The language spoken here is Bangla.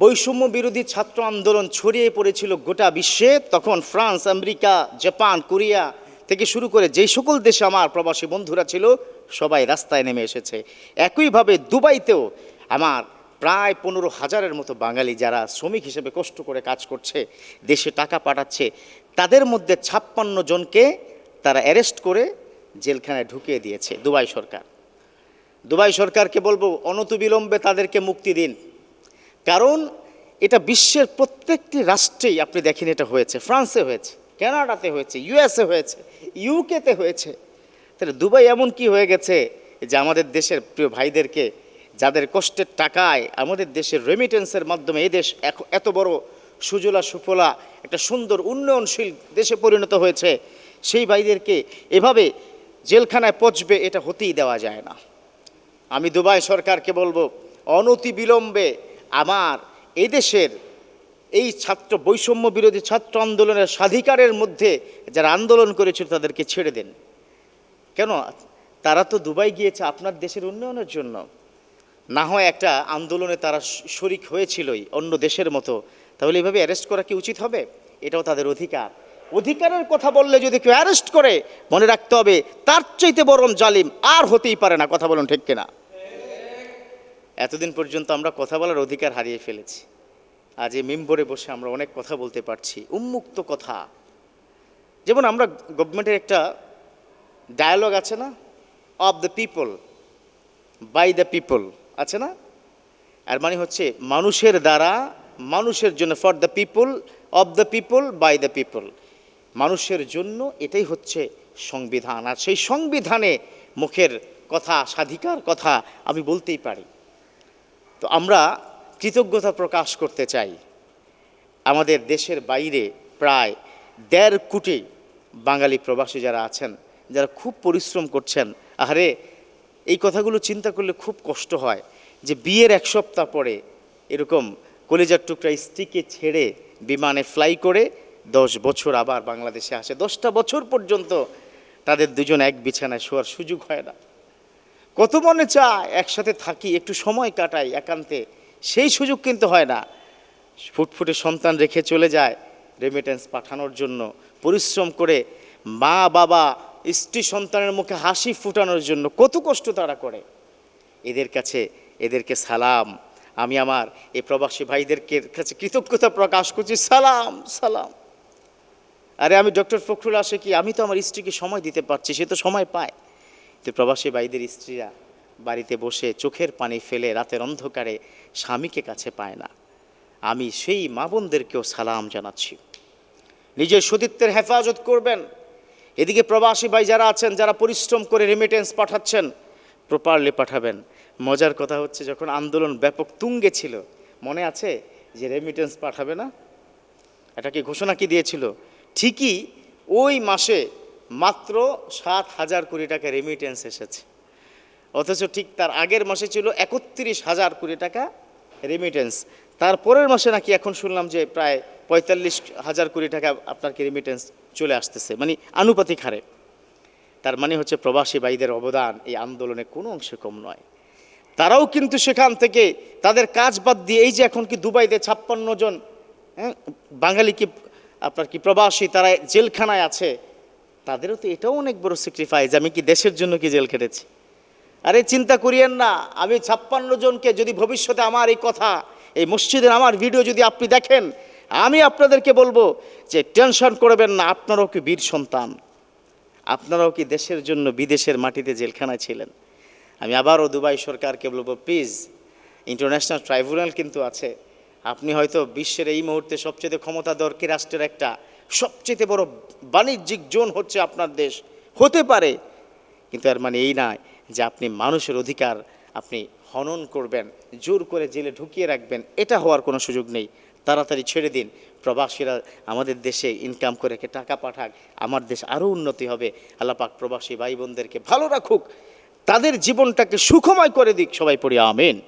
বৈষম্য বিরোধী ছাত্র আন্দোলন ছড়িয়ে পড়েছিল গোটা বিশ্বে। তখন ফ্রান্স, আমেরিকা, জাপান, কোরিয়া থেকে শুরু করে যেই সকল দেশে আমার প্রবাসী বন্ধুরা ছিল, সবাই রাস্তায় নেমে এসেছে। একইভাবে দুবাইতেও আমার প্রায় পনেরো হাজারের মতো বাঙালি যারা শ্রমিক হিসেবে কষ্ট করে কাজ করছে, দেশে টাকা পাঠাচ্ছে, তাদের মধ্যে ছাপ্পান্ন জনকে তারা অ্যারেস্ট করে জেলখানায় ঢুকিয়ে দিয়েছে দুবাই সরকার। দুবাই সরকারকে বলব, অনতিবিলম্বে তাদেরকে মুক্তি দিন। কারণ এটা বিশ্বের প্রত্যেকটি রাষ্ট্রেই আপনি দেখেন এটা হয়েছে, ফ্রান্সে হয়েছে, কানাডাতে হয়েছে, ইউএসএ হয়েছে, ইউকেতে হয়েছে। তাহলে দুবাই এমন কি হয়ে গেছে যে আমাদের দেশের প্রিয় ভাইদেরকে যাদের কষ্টের টাকায় আমাদের দেশের রেমিটেন্সের মাধ্যমে এই দেশ এত বড় সুজলা সুফলা, একটা সুন্দর উন্নয়নশীল দেশে পরিণত হয়েছে, সেই ভাইদেরকে এভাবে জেলখানায় পচবে এটা হতেই দেওয়া যায় না। আমি দুবাই সরকারকে বলব, অনতি বিলম্বে আমার এই দেশের এই ছাত্র বৈষম্য বিরোধী ছাত্র আন্দোলনের স্বাধিকারের মধ্যে যারা আন্দোলন করেছিল তাদেরকে ছেড়ে দেন। কেন? তারা তো দুবাই গিয়েছে আপনার দেশের উন্নয়নের জন্য। না হয় একটা আন্দোলনে তারা শরিক হয়েছিলই অন্য দেশের মতো। তাহলে এভাবে অ্যারেস্ট করা কি উচিত হবে? এটাও তাদের অধিকার। অধিকারের কথা বললে যদি কেউ অ্যারেস্ট করে, মনে রাখতে হবে, তার চাইতে বরং জালিম আর হতেই পারে না, কথা বলুন ঠিক কিনা? এতদিন পর্যন্ত আমরা কথা বলার অধিকার হারিয়ে ফেলেছি। আজ এই মেম্বরে বসে আমরা অনেক কথা বলতে পারছি, উন্মুক্ত কথা। যেমন আমরা গভর্নমেন্টের একটা ডায়ালগ আছে না? Of the people by the people আছে না? আর মানে হচ্ছে মানুষের দ্বারা, মানুষের জন্য for the people of the people by the people মানুষের জন্য এটাই হচ্ছে সংবিধান। আর সেই সংবিধানে মুখের কথা, স্বাধিকার কথা আমি বলতেই পারি। তো আমরা কৃতজ্ঞতা প্রকাশ করতে চাই। আমাদের দেশের বাইরে প্রায় দেড় কোটি বাঙালি প্রবাসী যারা আছেন, যারা খুব পরিশ্রম করছেন, আহারে এই কথাগুলো চিন্তা করলে খুব কষ্ট হয় যে বিয়ের এক সপ্তাহ পরে এরকম কলেজার টুকরা স্ত্রীকে ছেড়ে বিমানে ফ্লাই করে দশ বছর আবার বাংলাদেশে আসে। দশটা বছর পর্যন্ত তাদের দুজন এক বিছানায় শোয়ার সুযোগ হয় না। কত মনে চায়? একসাথে থাকি, একটু সময় কাটাই একান্তে। সেই সুযোগ কিন্তু হয় না। ফুটফুটে সন্তান রেখে চলে যায় রেমিটেন্স পাঠানোর জন্য। পরিশ্রম করে মা, বাবা, স্ত্রী সন্তানের মুখে হাসি ফুটানোর জন্য কত কষ্ট তারা করে। এদের কাছে, এদেরকে সালাম। আমি আমার এই প্রবাসী ভাইদেরকে কাছে কৃতজ্ঞতা প্রকাশ করছি। সালাম সালাম। আরে আমি ডক্টর ফখরুল আসে কি? আমি তো আমার স্ত্রীকে সময় দিতে পারছি, সে তো সময় পায়। তো প্রবাসী ভাইদের স্ত্রীরা বাড়িতে বসে চোখের পানি ফেলে রাতের অন্ধকারে স্বামীকে কাছে পায় না। আমি সেই মা বোনদেরকেও সালাম জানাচ্ছি। নিজের সতীত্বের হেফাজত করবেন। এদিকে প্রবাসী ভাই যারা আছেন, যারা পরিশ্রম করে রেমিটেন্স পাঠাচ্ছেন প্রপারলি পাঠাবেন। মজার কথা হচ্ছে, যখন আন্দোলন ব্যাপক তুঙ্গে ছিল, মনে আছে যে রেমিটেন্স পাঠাবে না? এটা কি ঘোষণা কি দিয়েছিল? ঠিকই ওই মাসে মাত্র সাত হাজার কোটি টাকা রেমিটেন্স এসেছে। অথচ ঠিক তার আগের মাসে ছিল একত্রিশ হাজার কোটি টাকা রেমিটেন্স তারপরের মাসে নাকি এখন শুনলাম যে প্রায় পঁয়তাল্লিশ হাজার কোটি টাকা আপনার কি রেমিটেন্স চলে আসতেছে মানে আনুপাতিক হারে। তার মানে হচ্ছে প্রবাসী ভাইদের অবদান এই আন্দোলনে কোনো অংশে কম নয়। তারাও কিন্তু সেখান থেকে তাদের কাজ বাদ দিয়ে এই যে এখন কি দুবাইতে ছাপ্পান্ন জন হ্যাঁ, বাঙালি কি আপনার কি প্রবাসী তারা জেলখানায় আছে তাদেরও তো এটাও অনেক বড় স্যাক্রিফাইস আমি কি দেশের জন্য কি জেল খেটেছি? আরে চিন্তা করিয়েন না, আমি ছাপ্পান্ন জনকে যদি ভবিষ্যতে আমার এই কথা, এই মসজিদের আমার ভিডিও যদি আপনি দেখেন, আমি আপনাদেরকে বলব যে টেনশন করবেন না, আপনারাও কি বীর সন্তান? আপনারাও কি দেশের জন্য বিদেশের মাটিতে জেলখানায় ছিলেন? আমি আবারও দুবাই সরকারকে বলব প্লিজ ইন্টারন্যাশনাল ট্রাইব্যুনাল কিন্তু আছে আপনি হয়তো বিশ্বের এই মুহূর্তে সবচেয়ে ক্ষমতাধর কি রাষ্ট্রের একটা সবচেয়ে বড় বাণিজ্যিক জোন হচ্ছে আপনার দেশ। হতে পারে। কিন্তু আর মানে এই নয় যে আপনি মানুষের অধিকার আপনি হনন করবেন, জোর করে জেলে ঢুকিয়ে রাখবেন, এটা হওয়ার কোনো সুযোগ নেই। তাড়াতাড়ি ছেড়ে দিন। প্রবাসীরা আমাদের দেশে ইনকাম করে টাকা পাঠাক। আমার দেশ আরও উন্নতি হবে। আল্লাহ পাক প্রবাসী ভাই বোনদেরকে ভালো রাখুক। তাদের জীবনটাকে সুখময় করে দিক। সবাই পড়ি আমেন।